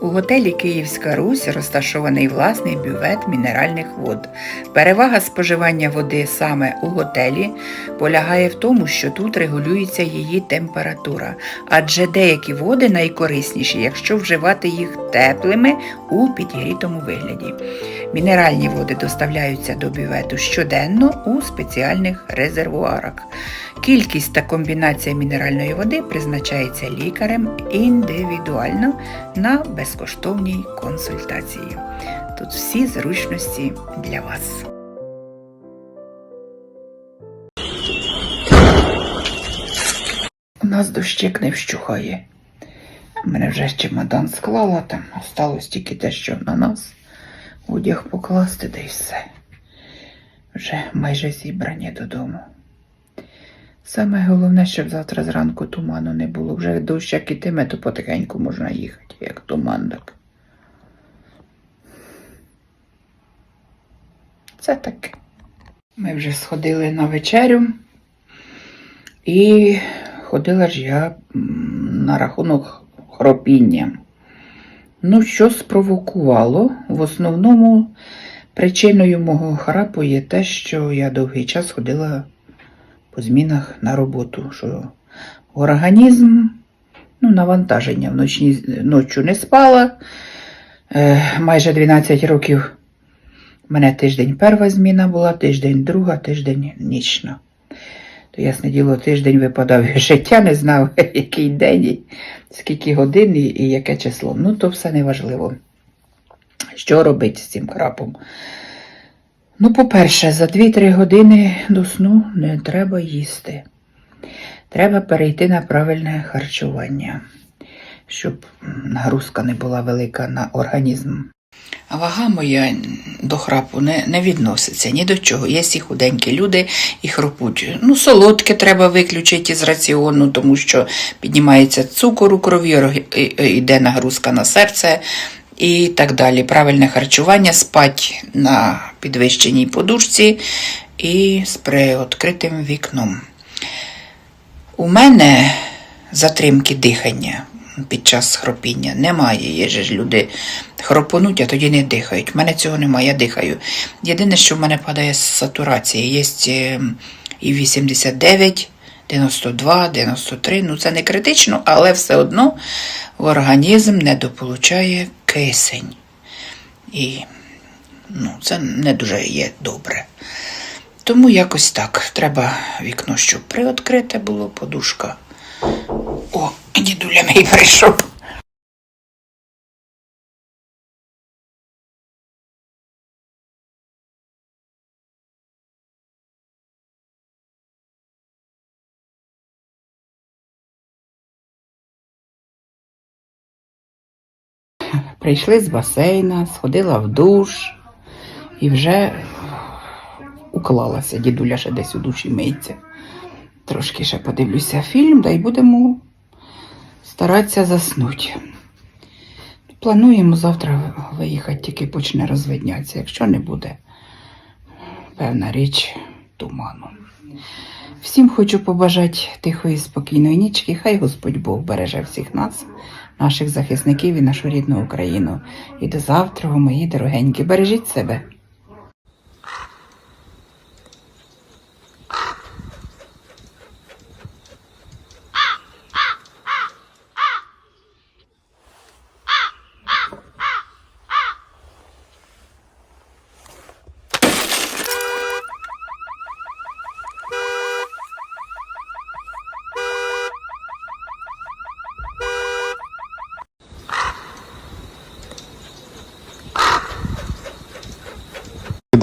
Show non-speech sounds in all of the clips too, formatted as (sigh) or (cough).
У готелі Київська Русь розташований власний бювет мінеральних вод. Перевага споживання води саме у готелі полягає в тому, що тут регулюється її температура, адже деякі води найкорисніші, якщо вживати їх теплими у підігрітому вигляді. Мінеральні води доставляються до бювету щоденно у спеціальних резервуарах. Кількість та комбінація мінеральної води призначається лікарем індивідуально на безкоштовній консультації. Тут всі зручності для вас. У нас дощик не вщухає. У мене вже чемодан склала, там осталось тільки те, що на нас. Одяг покласти, да й все. Вже майже зібрані додому. Саме головне, щоб завтра зранку туману не було. Вже дощ як ітиме, то потихеньку можна їхати, як туман так. Це таке. Ми вже сходили на вечерю. І ходила ж я на рахунок хропіння. Ну, що спровокувало? В основному причиною мого храпу є те, що я довгий час ходила по змінах на роботу, що організм, ну, навантаження вночі, ночі не спала. Е, майже 12 років у мене тиждень перша зміна була, тиждень друга, тиждень нічна. То ясне діло, тиждень випадав життя, не знав, (laughs) який день, і скільки годин і яке число. Ну, то все неважливо. Що робити з цим крапом? Ну, по-перше, за 2-3 години до сну не треба їсти. Треба перейти на правильне харчування, щоб нагрузка не була велика на організм. Вага моя до храпу не, не відноситься ні до чого. Є всі худенькі люди і хропуть. Ну, солодке треба виключити з раціону, тому що піднімається цукор у крові, йде нагрузка на серце і так далі. Правильне харчування, спать на підвищеній подушці і з приоткритим вікном. У мене затримки дихання під час хропіння немає. Є ж люди хропонуть, а тоді не дихають. У мене цього немає, я дихаю. Єдине, що в мене падає з сатурації. Є е, і 89, 92, 93. Ну це не критично, але все одно організм недополучає кисень. І ну, це не дуже є добре. Тому якось так. Треба вікно, щоб приоткрите було, подушка. Дідуля мій прийшов. Прийшли з басейна, сходила в душ і вже уклалася. Дідуля ще десь у душі миється. Трошки ще подивлюся фільм, да й будемо старатися заснути. Плануємо завтра виїхати, тільки почне розвиднятися. Якщо не буде, певна річ, туману. Всім хочу побажати тихої, спокійної нічки. Хай Господь Бог береже всіх нас, наших захисників і нашу рідну Україну. І до завтра, мої дорогенькі, бережіть себе.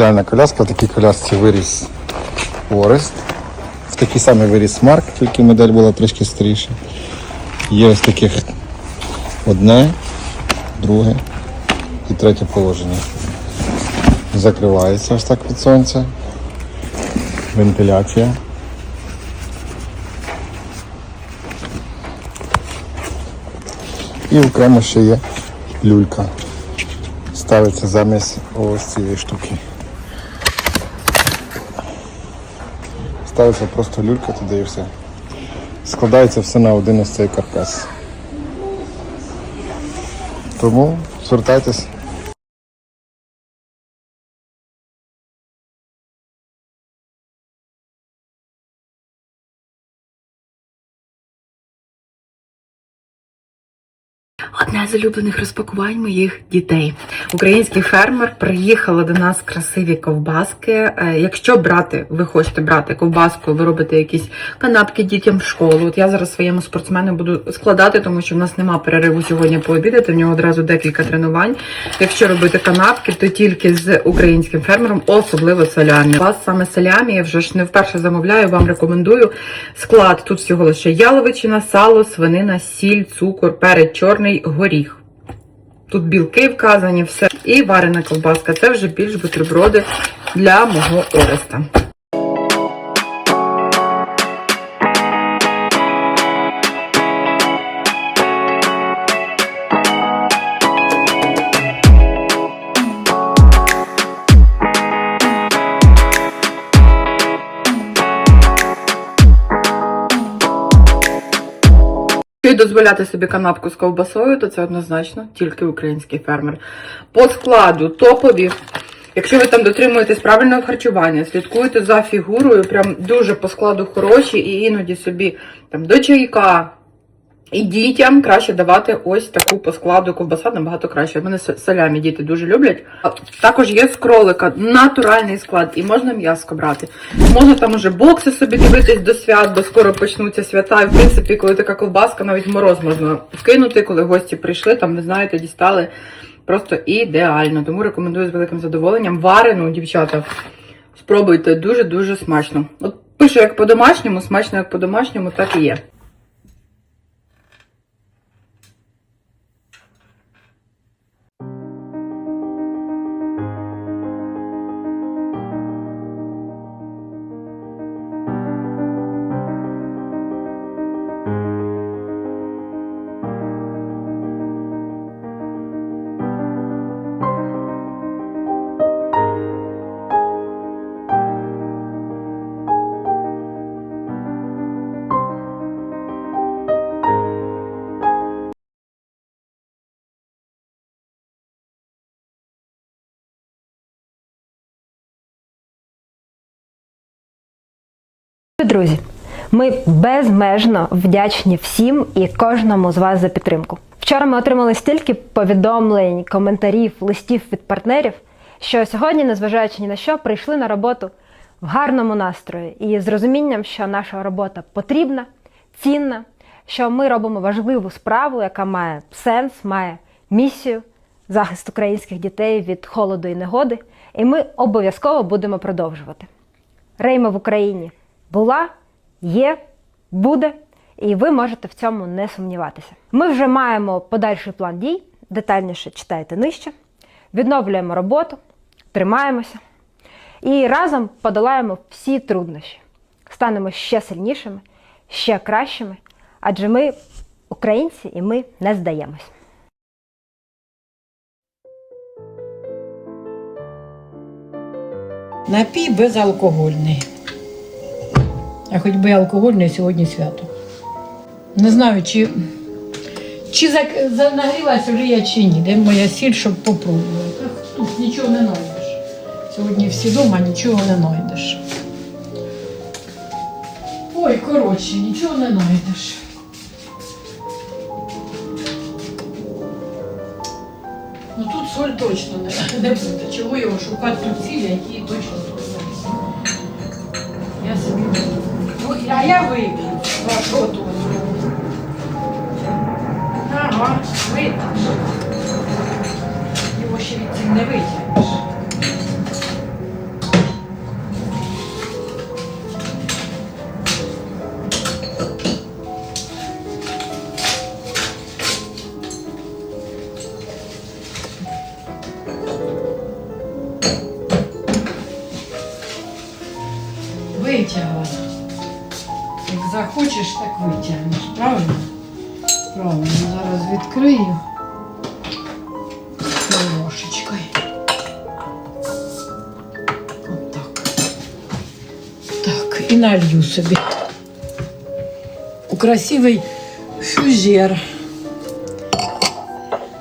Ідеальна коляска, в такій колясці виріс Орест. В такий самий виріс Марк, тільки модель була трішки старіша. Є ось таких одне, друге і третє положення. Закривається ось так від сонця. Вентиляція. І окремо ще є люлька. Ставиться замість ось цієї штуки. Ставиться просто люлька туди і все. Складається все на один із цей каркас. Тому звертайтесь. З улюблених розпакувань моїх дітей. Український фермер приїхала до нас красиві ковбаски. Е, Якщо брати, ви хочете брати ковбаску, ви робите якісь канапки дітям в школу. От я зараз своєму спортсмену буду складати, тому що в нас нема перериву сьогодні пообідати. В нього одразу декілька тренувань. Якщо робити канапки, то тільки з українським фермером, особливо салямі. У вас саме салямі, я вже ж не вперше замовляю, вам рекомендую. Склад тут всього лише яловичина, сало, свинина, сіль, цукор, перець чорний, горіх. Тут білки вказані, все. І варена ковбаска. Це вже більш бутерброди для мого Ореста. Дозволяти собі канапку з ковбасою, то це однозначно тільки український фермер. По складу топові. Якщо ви там дотримуєтесь правильного харчування, слідкуєте за фігурою, прям дуже по складу хороші, і іноді собі там до чайка і дітям краще давати ось таку по складу ковбаса набагато краще. У мене салямі діти дуже люблять. Також є з кролика натуральний склад, і можна м'яско брати. Можна там уже бокси собі дивитись до свят, бо скоро почнуться свята. І в принципі, коли така ковбаска, навіть мороз можна вкинути, коли гості прийшли, там, ви знаєте, дістали. Просто ідеально. Тому рекомендую з великим задоволенням. Варену, дівчата, спробуйте дуже-дуже смачно. От пишу як по-домашньому, смачно як по-домашньому, так і є. Друзі, ми безмежно вдячні всім і кожному з вас за підтримку. Вчора ми отримали стільки повідомлень, коментарів, листів від партнерів, що сьогодні, незважаючи ні на що, прийшли на роботу в гарному настрої і з розумінням, що наша робота потрібна, цінна, що ми робимо важливу справу, яка має сенс, має місію, захист українських дітей від холоду і негоди, і ми обов'язково будемо продовжувати. Рейма в Україні була, є, буде, і ви можете в цьому не сумніватися. Ми вже маємо подальший план дій, детальніше читайте нижче, відновлюємо роботу, тримаємося і разом подолаємо всі труднощі, станемо ще сильнішими, ще кращими, адже ми українці і ми не здаємось. Напій безалкогольний. А хоч би алкогольний сьогодні свято. Не знаю, чи, чи за- нагрілась олія чи ні. Де моя сіль, щоб попробувати. Тут нічого не знайдеш. Сьогодні всі вдома нічого не знайдеш. Ой, коротше, нічого не знайдеш. Ну тут соль точно не, не буде. Чого його шукати тут цілі, які точно тут не Я собі виберу. А я вип'ю вашу тут. Ага, витягнеш. Його ще від цим не витягнеш. Собі. Красивий фюзер.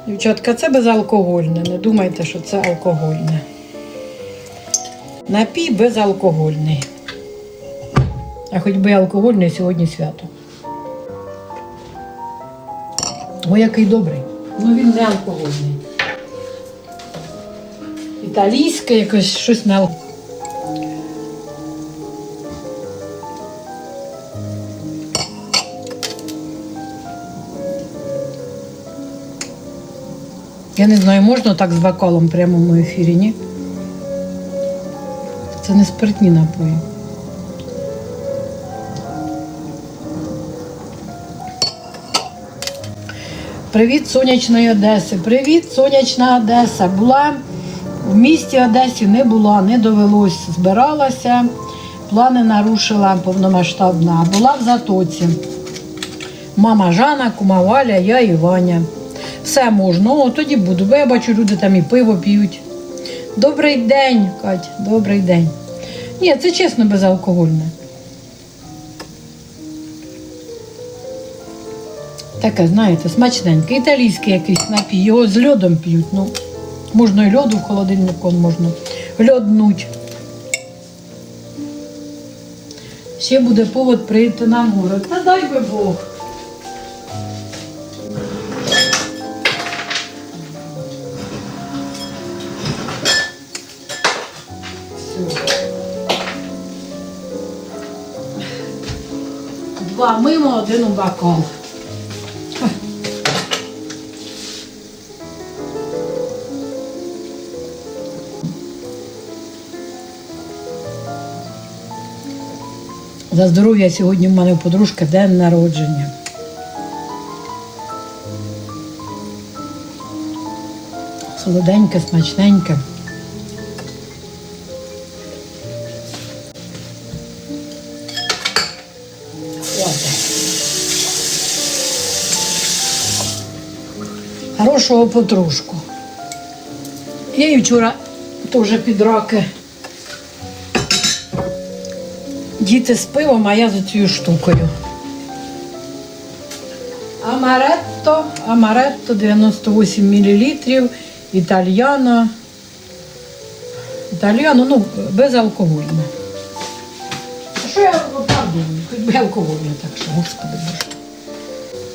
Дівчатка, це безалкогольне. Не думайте, що це алкогольне. Напій безалкогольний. А хоч би алкогольний сьогодні свято. О, який добрий. Ну він не алкогольний. Італійське якось щось на алкоголь. Я не знаю, можна так з бокалом прямо в ефірі, ні? Це не спиртні напої. Привіт, сонячної Одеси. Привіт, сонячна Одеса. Була в місті Одесі, не була, не довелось. Збиралася, плани нарушила повномасштабна. Була в Затоці. Мама Жана, кума Валя, я і Ваня. Все можна, о, тоді буду, бо я бачу, люди там і пиво п'ють. Добрий день, Кать, добрий день. Ні, це чесно безалкогольне. Таке, знаєте, смачненьке. Італійський якийсь напій. Його з льодом п'ють. Ну, можна і льоду в холодильнику можна льоднуть. Ще буде повод прийти на море. Та дай би Бог. Два мимо, один у бокал. За здоров'я сьогодні в мене подружка день народження. Солоденьке, смачненьке. Хорошого подружку. Я її вчора теж під раки. Діти з пивом, а я за цією штукою. Амаретто, амаретто 98 мл, італьяно. Італьяно, ну, безалкогольне. А що я оправдую? Хоч би алкогольне, так що, господи боже.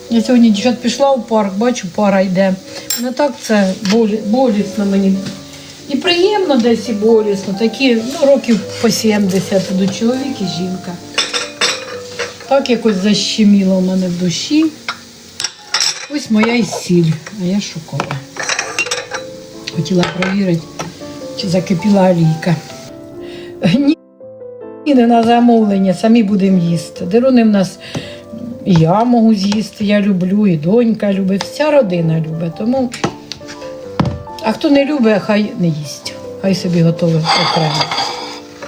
Я сьогодні дівчат пішла у парк, бачу, пара йде. Не так це болі, болісно мені. І приємно десь і болісно. Такі, ну, років по 70 до чоловік і жінка. Так якось защеміло в мене в душі. Ось моя і сіль, а я шукала. Хотіла перевірити, чи закипіла олійка. Ні, не на замовлення, самі будемо їсти. Деруни в нас і я можу з'їсти, я люблю, і донька любить, вся родина любить. Тому, а хто не любить, хай не їсть. Хай собі готовить окремо.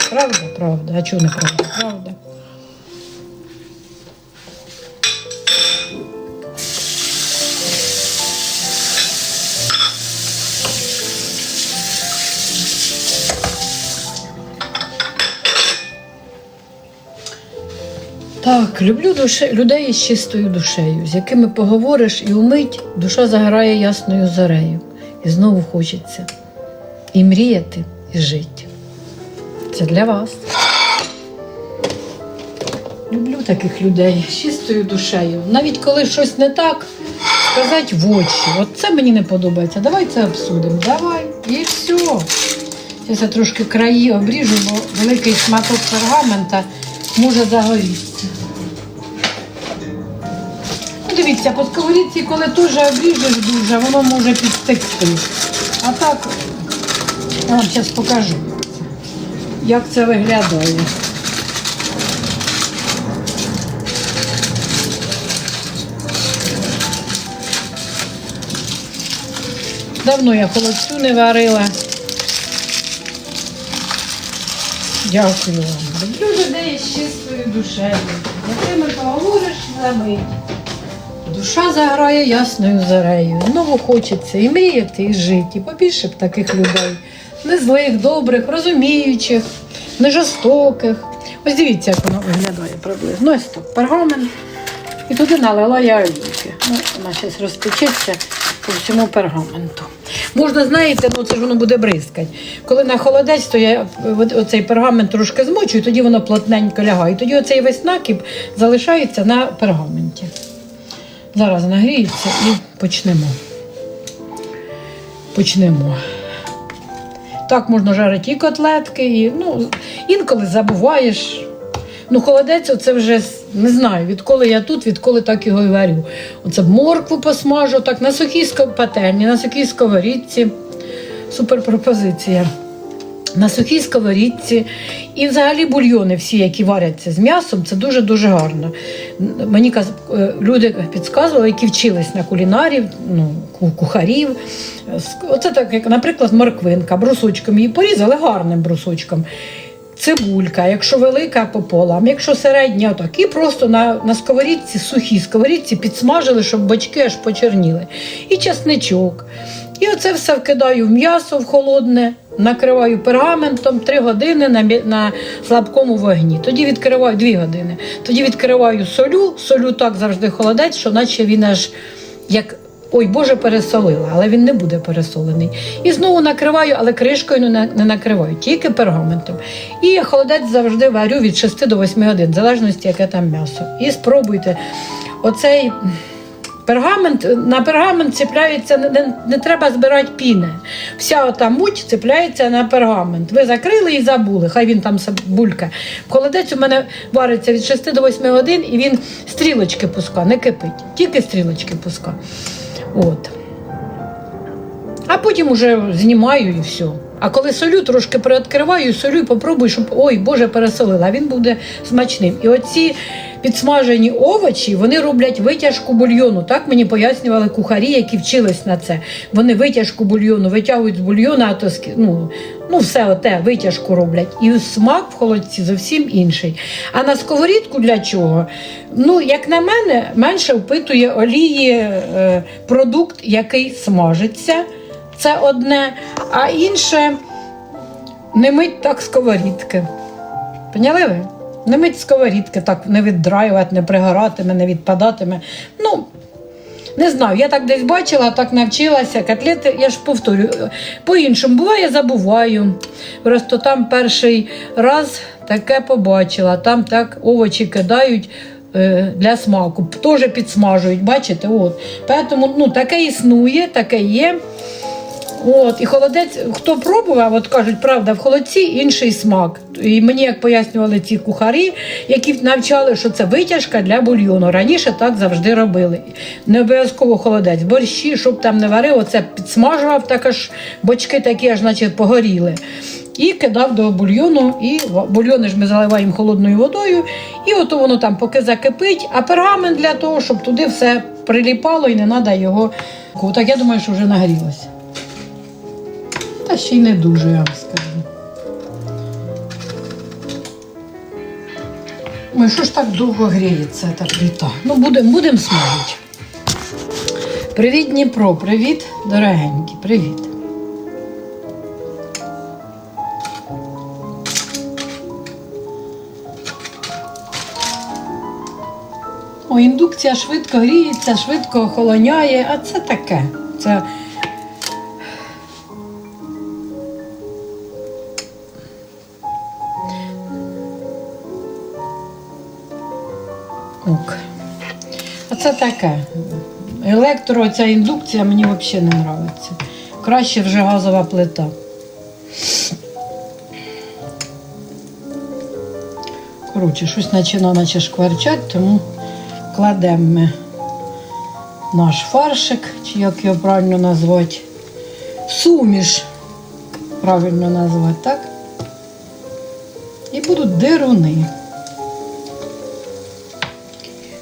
Правда, правда. А чого не правда? Правда. Люблю душе, людей із чистою душею, з якими поговориш і умить душа заграє ясною зарею. І знову хочеться і мріяти, і жити. Це для вас. Люблю таких людей з чистою душею. Навіть коли щось не так, сказати в очі. От це мені не подобається. Давай це обсудимо. Давай. І все. Я трошки краї обріжу, бо великий шматок пергамента може загорітися. Дивіться, по сковорідці, коли теж обріжеш дуже, воно може підтекти. А так, я вам зараз покажу, як це виглядає. Давно я холодцю не варила. Дякую вам. Люблю людей з чистою душею. якими поговориш за мить. Душа заграє ясною зарею. Знову хочеться і мріяти, і жити. І побільше б таких людей. Не злих, добрих, розуміючих, не жорстоких. Ось дивіться, як воно виглядає приблизно. Ось так, пергамент. І туди налила я олійки. Ну, вона зараз розпечеться. по всьому пергаменту. Можна, знаєте, ну це ж воно буде бризкати. Коли на холодець, то я оцей пергамент трошки змочую, тоді воно плотненько лягає. І тоді оцей весь накіп залишається на пергаменті. Зараз нагріється і почнемо. Почнемо. Так можна жарити і котлетки, і ну, інколи забуваєш. Ну, холодець, це вже не знаю, відколи я тут, відколи так його і варю. Оце моркву посмажу, так на сухій пательні, на сухій сковорідці. Супер пропозиція. На сухій сковорідці. І взагалі бульйони всі, які варяться з м'ясом, це дуже-дуже гарно. Мені е, люди підказували, які вчились на кулінарів, ну, кухарів. Оце так, як, наприклад, морквинка, брусочком її порізали гарним брусочком. Цибулька, якщо велика пополам, якщо середня, отак. І просто на, на сковорідці, сухій сковорідці підсмажили, щоб бочки аж почерніли. І часничок. І оце все вкидаю в м'ясо в холодне, накриваю пергаментом 3 години на, на слабкому вогні. Тоді відкриваю 2 години. Тоді відкриваю солю, солю так завжди холодець, що наче він аж як. Ой, Боже, пересолила, але він не буде пересолений. І знову накриваю, але кришкою не, не накриваю, тільки пергаментом. І холодець завжди варю від 6 до 8 годин, в залежності, яке там м'ясо. І спробуйте. Оцей пергамент, на пергамент цепляється, не, не, треба збирати піни. Вся ота муть цепляється на пергамент. Ви закрили і забули, хай він там булька. Холодець у мене вариться від 6 до 8 годин, і він стрілочки пуска, не кипить, тільки стрілочки пуска. От. А потім уже знімаю і все. А коли солю, трошки приоткриваю, солю і попробую, щоб ой, Боже, пересолила, він буде смачним. І оці підсмажені овочі вони роблять витяжку бульйону. Так мені пояснювали кухарі, які вчились на це. Вони витяжку бульйону витягують з бульйону, а то ну, ну все оте витяжку роблять. І смак в холодці зовсім інший. А на сковорідку для чого? Ну, як на мене, менше впитує олії е, продукт, який смажиться. Це одне, а інше не мить так сковорідки. Поняли ви? Не мить сковорідки, так не віддраювати, не пригоратиме, не відпадатиме. Ну, не знаю, я так десь бачила, так навчилася. Котлети, я ж повторю, по-іншому буває, забуваю. Просто там перший раз таке побачила, там так овочі кидають. е, Для смаку теж підсмажують, бачите? От. Тому ну, таке існує, таке є. От, і холодець, хто пробував, от кажуть, правда, в холодці інший смак. І мені, як пояснювали ці кухарі, які навчали, що це витяжка для бульйону. Раніше так завжди робили. Не обов'язково холодець, борщі, щоб там не варив, оце підсмажував, так аж бочки такі, аж наче погоріли. І кидав до бульйону, і бульйони ж ми заливаємо холодною водою, і ото воно там поки закипить, а пергамент для того, щоб туди все приліпало і не треба його. Так я думаю, що вже нагрілося. Та ще й не дуже, я вам скажу. Ой, що ж так довго гріється та плита? Ну, будемо будем смажити. Привіт, Дніпро, привіт, дорогенькі, привіт. О, індукція швидко гріється, швидко охолоняє, а це таке. Це ок. А це таке. Електро, ця індукція мені взагалі не подобається. Краще вже газова плита. Коротше, щось починає наче шкварчать, тому кладемо ми наш фаршик, чи як його правильно назвати. Суміш. Правильно назвати, так? І будуть дируни.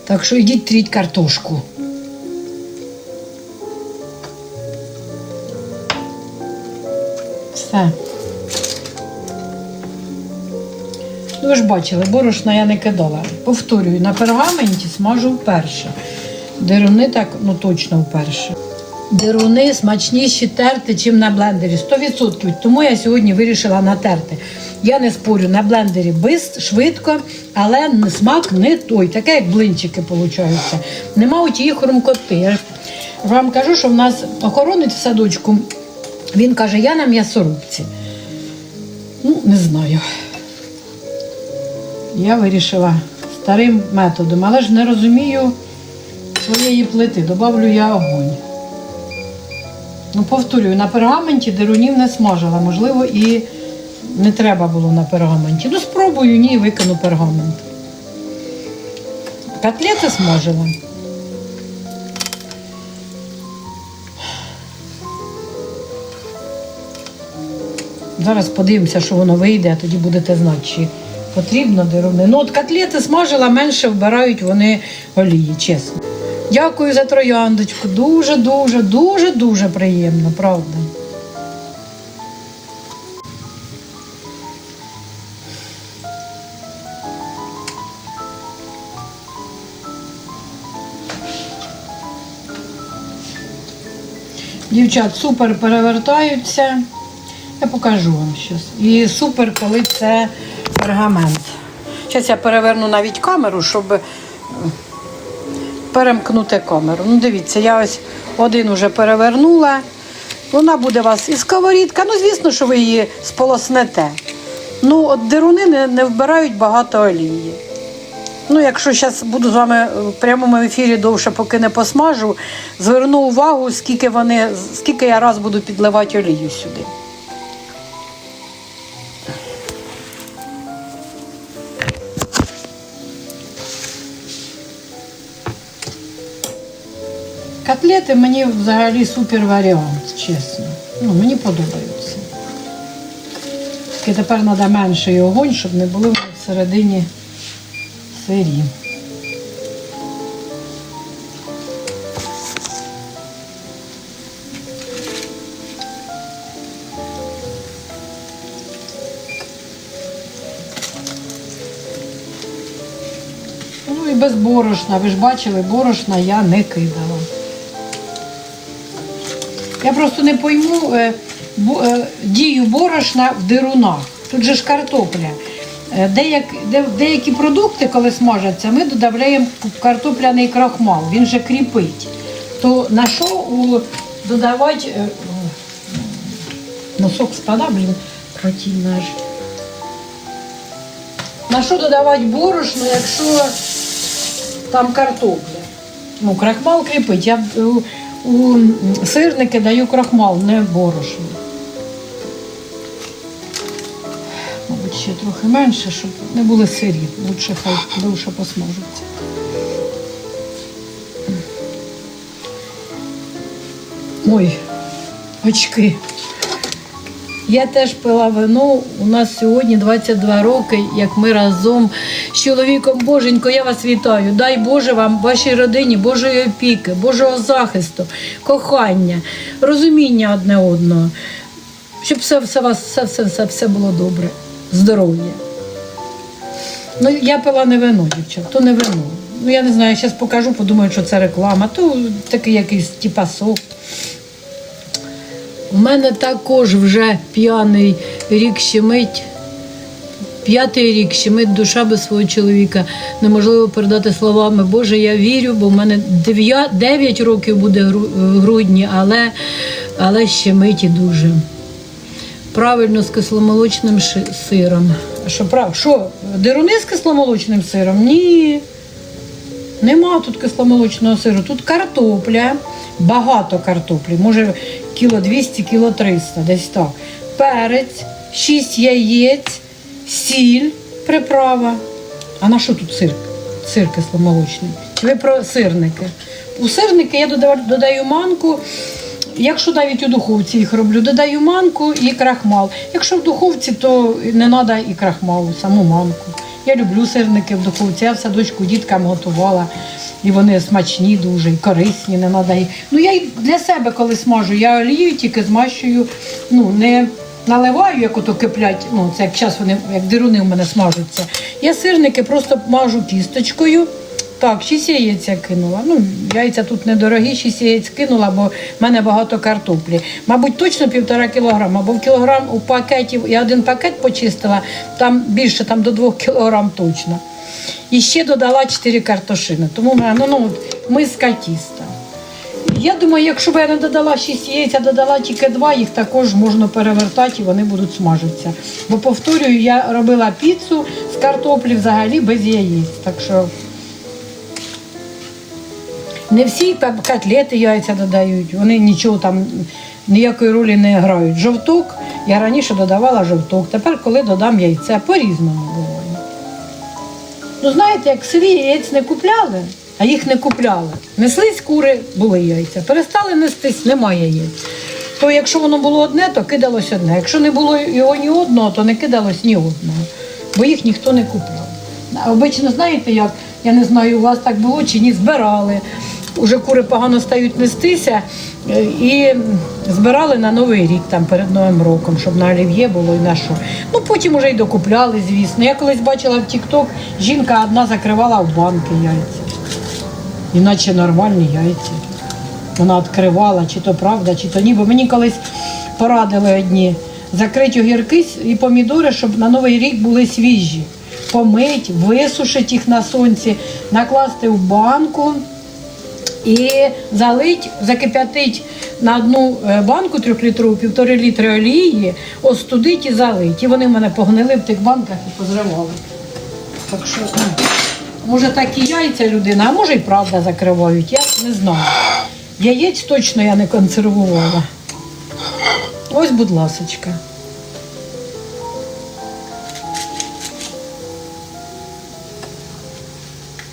Так що йдіть тріть картошку. Все. Ну, ви ж бачили, борошна я не кидала. Повторюю, на пергаменті смажу вперше. Деруни так, ну точно вперше. Деруни смачніші терти, ніж на блендері. 100%. Тому я сьогодні вирішила натерти. Я не спорю, на блендері бис, швидко, але смак не той, таке, як блинчики виходить. Нема у тієї хрумкоти. Я Вам кажу, що в нас охоронець в садочку, він каже, я на м'ясорубці. Ну, не знаю. Я вирішила старим методом, але ж не розумію своєї плити. Добавлю я огонь. Ну, повторюю, на пергаменті дерунів не смажила. Можливо, і не треба було на пергаменті. Ну, спробую, ні, викину пергамент. Котлети смажила. Зараз подивимося, що воно вийде, а тоді будете знати, чи потрібно деруни. Ну, от котлети смажила, менше вбирають вони олії, чесно. Дякую за трояндочку. Дуже, дуже, дуже, дуже приємно, правда. Дівчат супер перевертаються. Я покажу вам щось. І супер, коли це пергамент. Зараз я переверну навіть камеру, щоб перемкнути камеру. Ну, дивіться, я ось один уже перевернула. Вона буде у вас і сковорідка. Ну, звісно, що ви її сполоснете. Ну, от деруни не, не вбирають багато олії. Ну, якщо зараз буду з вами в прямому ефірі довше, поки не посмажу, зверну увагу, скільки вони, скільки я раз буду підливати олію сюди. Котлети мені взагалі супер варіант, чесно. Ну, мені подобаються. Тільки тепер треба менший огонь, щоб не були всередині сирі. Ну і без борошна. Ви ж бачили, борошна я не кидала. Я просто не пойму е, бо- е, дію борошна в дирунах. Тут же ж картопля. Е, Деяк, де, деякі продукти, коли смажаться, ми додаємо картопляний крахмал, він же кріпить. То на що додавати е, носок спада, блін, противно аж. На що додавати борошно, якщо там картопля? Ну, крахмал кріпить. Я е, у, сирники даю крахмал, не борошно. Мабуть, ще трохи менше, щоб не були сирі. Лучше хай довше посмажуться. Ой, очки. Я теж пила вино. У нас сьогодні 22 роки, як ми разом з чоловіком. Боженько, я вас вітаю. Дай Боже вам, вашій родині, Божої опіки, Божого захисту, кохання, розуміння одне одного. Щоб все, все, все, все, все, все було добре, здоров'я. Ну, я пила не вино, дівчат, то не вино. Ну, я не знаю, зараз покажу, подумаю, що це реклама, то такий якийсь типа сок. У мене також вже п'яний рік щемить. П'ятий рік щемить душа без свого чоловіка. Неможливо передати словами. Боже, я вірю, бо в мене 9 років буде в грудні, але, але щемить і дуже. Правильно з кисломолочним сиром. Що прав? Що? Дируни з кисломолочним сиром? Ні. Нема тут кисломолочного сиру, тут картопля, багато картоплі, може кіло 200, кіло 300, десь так. Перець, 6 яєць, сіль, приправа. А на що тут сир? Сир кисломолочний. Ви про сирники? У сирники я додаю, додаю манку. Якщо навіть у духовці їх роблю, додаю манку і крахмал. Якщо в духовці, то не треба і крахмалу, саму манку. Я люблю сирники в духовці. Я в садочку діткам готувала. І вони смачні дуже, і корисні, не треба. Ну я й для себе, коли смажу, я олію тільки змащую, ну не наливаю, як ото киплять, ну це як час вони, як дируни в мене смажуться. Я сирники просто мажу кісточкою. Так, 6 яєць я кинула. Ну, яйця тут недорогі, 6 яєць кинула, бо в мене багато картоплі. Мабуть, точно півтора кілограма, бо в кілограм у пакетів я один пакет почистила, там більше, там до 2 кілограм точно. І ще додала 4 картошини. Тому в мене, ну, ну, миска тіста. Я думаю, якщо б я не додала 6 яєць, а додала тільки 2, їх також можна перевертати і вони будуть смажитися. Бо повторюю, я робила піцу з картоплі взагалі без яєць. Так що не всі котлети яйця додають, вони нічого там ніякої ролі не грають. Жовток, я раніше додавала жовток, тепер коли додам яйце, по-різному буває. Ну, знаєте, як в селі яєць не купляли, а їх не купляли. Неслись кури, були яйця. Перестали нестись, немає яєць. То якщо воно було одне, то кидалось одне. Якщо не було його ні одного, то не кидалось ні одного. Бо їх ніхто не купляв. А обично, знаєте, як, я не знаю, у вас так було чи ні, збирали. Уже кури погано стають нестися е, і збирали на Новий рік там перед Новим роком, щоб на олів'є було і на що. Ну потім уже й докупляли, звісно. Я колись бачила в Тік-Ток, жінка одна закривала в банки яйця. Іначе нормальні яйця. Вона відкривала, чи то правда, чи то ні. Бо мені колись порадили одні закрити огірки і помідори, щоб на Новий рік були свіжі. Помить, висушити їх на сонці, накласти в банку і залить, закип'ятить на одну е, банку трьохлітрову, півтори літри олії, остудить і залить. І вони в мене погнили в тих банках і позривали. Так що, ну, може такі яйця людина, а може і правда закривають, я не знаю. Яєць точно я не консервувала. Ось, будь ласочка.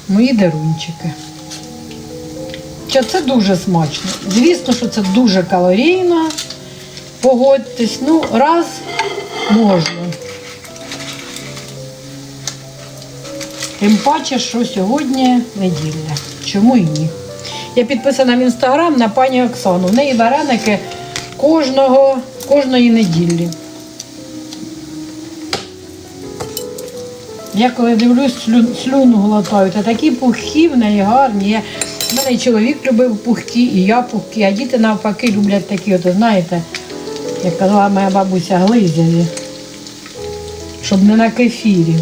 Мої дарунчики. Що це дуже смачно. Звісно, що це дуже калорійно. Погодьтесь, ну, раз можна. Тим паче, що сьогодні неділя. Чому і ні? Я підписана в інстаграм на пані Оксану. В неї вареники кожного, кожної неділі. Я коли дивлюсь, слюну глотають, а такі пухкі в неї гарні. Я, в мене чоловік любив пухкі, і я пухкі, а діти навпаки люблять такі, от, знаєте, як казала моя бабуся, глизяві, щоб не на кефірі.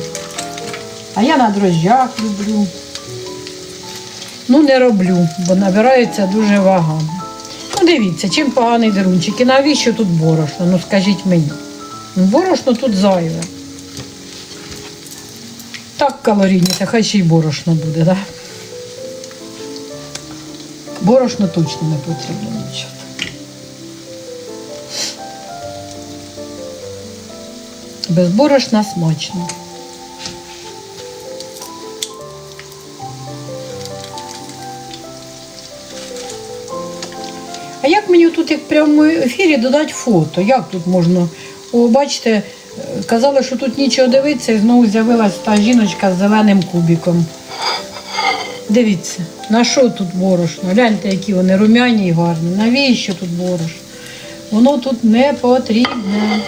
А я на дрожжах люблю. Ну, не роблю, бо набирається дуже вага. Ну, дивіться, чим поганий дерунчик. І навіщо тут борошно? Ну скажіть мені. Ну, Борошно тут зайве. Так калорійніше, хай ще й борошно буде, так? Да? Борошно точно не потрібно нічого. Без борошна смачно. А як мені тут, як в прямому ефірі, додати фото? Як тут можна? О, бачите, е, казали, що тут нічого дивитися, і знову з'явилась та жіночка з зеленим кубиком. Дивіться, на що тут борошно? Гляньте, які вони румяні і гарні. Навіщо тут борошно? Воно тут не потрібне.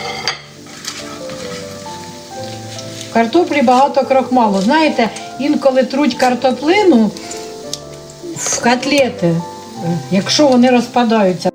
В картоплі багато крохмалу. Знаєте, інколи труть картоплину в котлети, якщо вони розпадаються.